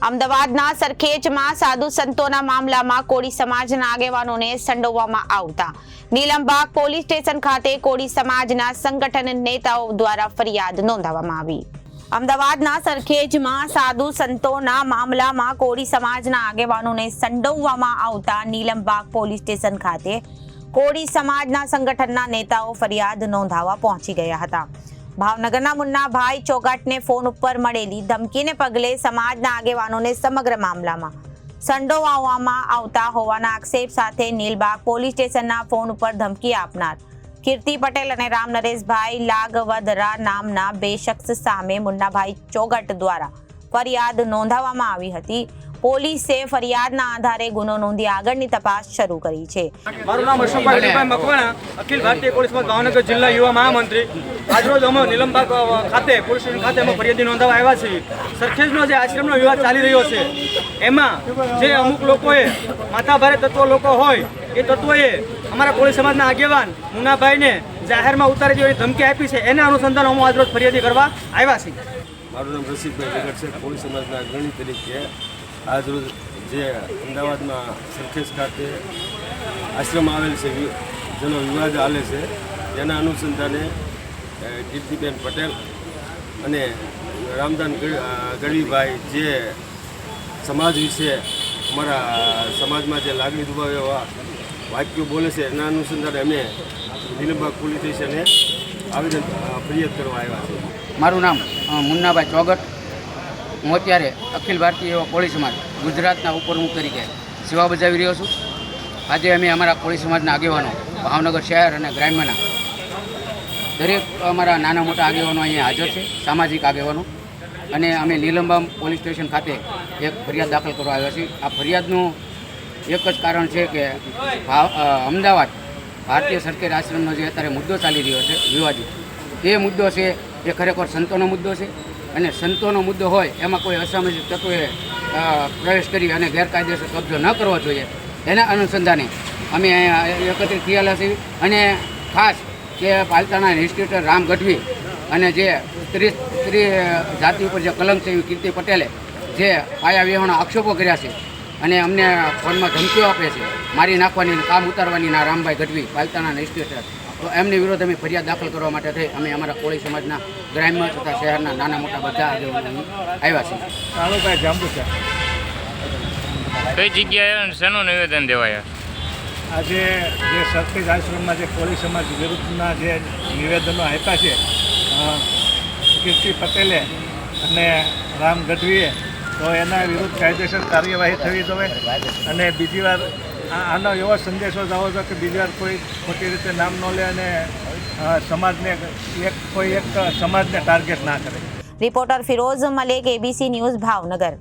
અમદાવાદના સરખેજમાં સાધુ સંતોના મામલામાં કોળી સમાજના આગેવાનોને સંડોવવામાં આવતા. નીલમબાગ પોલીસ સ્ટેશન ખાતે કોળી સમાજના સંગઠન નેતાઓ દ્વારા ફરિયાદ નોંધાવવામાં આવી. અમદાવાદના સરખેજમાં સાધુ સંતોના મામલામાં કોળી સમાજના આગેવાનોને સંડોવવામાં આવતા નીલમબાગ પોલીસ સ્ટેશન ખાતે કોળી સમાજના સંગઠનના નેતાઓ ફરિયાદ નોંધાવવા પહોંચી ગયા હતા. ભાવનગરના મુન્નાભાઈ ચોગાટને ફોન ઉપર મળેલી ધમકીને પગલે સમાજના આગેવાનોને સમગ્ર મામલામાં સંડોવાવામાં આવતા હોવાના આક્ષેપ સાથે નીલબાગ પોલીસ સ્ટેશનના ફોન ઉપર ધમકી આપનાર કીર્તિ પટેલ અને રામ નરેશભાઈ લાગવદરા નામના બે શખ્સ સામે મુન્નાભાઈ ચોગટ દ્વારા ફરિયાદ નોંધાવવામાં આવી હતી. પોલીસે ફરિયાદના આધારે ગુનો નોંધી આગળની તપાસ શરૂ કરી છે. મારું નામ અશોકભાઈ મકવાણા અખિલ ભારતીય પોલીસ પંચ ભાવનગર જિલ્લા યુવા મહામંત્રી. આજરોજ અમે નિલમબાગ ખાતે પોલીસ સ્ટેશન ખાતે અમે ફરિયાદી નોંધાવા આવ્યા છીએ. સરખેજનો જે આશ્રમનો વિવાદ ચાલી રહ્યો છે એમાં જે અમુક લોકોએ માથાભારે તત્વો લોકો હોય એ તત્વોએ અમારા કોળી સમાજના આગેવાન મુનાભાઈને જાહેરમાં ઉતારી દેવાની ધમકી આપી છે. એના અનુસંધાન અમે આજરોજ ફરિયાદી કરવા આવ્યા છીએ. મારું નામ રસિકભાઈ જગત છે કોળી સમાજના અગ્રણી તરીકે આજરોજ જે અમદાવાદમાં સરખેજ ખાતે આશ્રમ આવેલ છે જેનો વિવાદ હાલે છે તેના અનુસંધાને કીર્તિબેન પટેલ અને રામદાન ગઢ- ગઢવીભાઈ જે સમાજ વિશે અમારા સમાજમાં જે લાગણી દુભાવે એવા વાક્યો બોલે છે, એના અનુસંધાને અમે નીલમબાગ પોલીસ સ્ટેશને આવેદન ફરિયાદ કરવા આવ્યા છીએ. મારું નામ મુન્નાભાઈ ચોગટ. હું અત્યારે અખિલ ભારતીય કોળી સમાજ ગુજરાતના ઉપપ્રમુખ તરીકે સેવા બજાવી રહ્યો છું. આજે અમે અમારા કોળી સમાજના આગેવાનો ભાવનગર શહેર અને ગ્રામ્યના દરેક અમારા નાના મોટા આગેવાનો અહીંયા હાજર છે, સામાજિક આગેવાનો. અને અમે નીલંબામ પોલીસ સ્ટેશન ખાતે એક ફરિયાદ દાખલ કરવા આવ્યા છીએ. આ ફરિયાદનું એક જ કારણ છે કે અમદાવાદ ભારતીય સરકારી આશ્રમનો જે અત્યારે મુદ્દો ચાલી રહ્યો છે, વિવાદિત. એ મુદ્દો છે, એ ખરેખર સંતોનો મુદ્દો છે. અને સંતોનો મુદ્દો હોય, એમાં કોઈ અસામાજિક તત્વોએ પ્રવેશ કરી અને ગેરકાયદેસર કબજો ન કરવો જોઈએ. એના અનુસંધાને અમે એકત્રિત થયેલા છીએ અને ખાસ કે પાલતાણા ઇન્સ્ટિટ્યુટર રામ ગઢવી અને જે સ્ત્રી સ્ત્રી જાતિ ઉપર જે કલંક છે એવી કીર્તિ પટેલે જે પાયા વિહોણા આક્ષેપો કર્યા છે અને અમને ફોનમાં ધમકીઓ આપે છે. મારી નાખવાની કામ ઉતારવાની ના રામભાઈ ગઢવી, પાલતાણા ઇન્સ્ટિટ્યૂટર. એમની વિરુદ્ધ અમે ફરિયાદ દાખલ કરવા માટે થઈ. અમે અમારા કોળી સમાજના ગ્રામ્ય તથા શહેરના નાના મોટા બધા આગેવાનો આવ્યા છીએ. કાળુભાઈ છે. કઈ જગ્યાએ અને શેનું નિવેદન દેવાય? આજે જે સરખેજ આશ્રમમાં જે કોળી સમાજ વિરુદ્ધના જે નિવેદનો આપ્યા છે કીર્તિ પટેલે અને રામ ગઢવીએ તો એના વિરુદ્ધ કાયદેસર કાર્યવાહી થવી જોઈએ અને બીજી વાર આનો એવો સંદેશો જવો છે કે બીજા કોઈ ખોટી રીતે નામ ન લે અને સમાજને એક, કોઈ એક સમાજને ટાર્ગેટ ના કરે. Reporter Firoz Malek ABC news Bhavnagar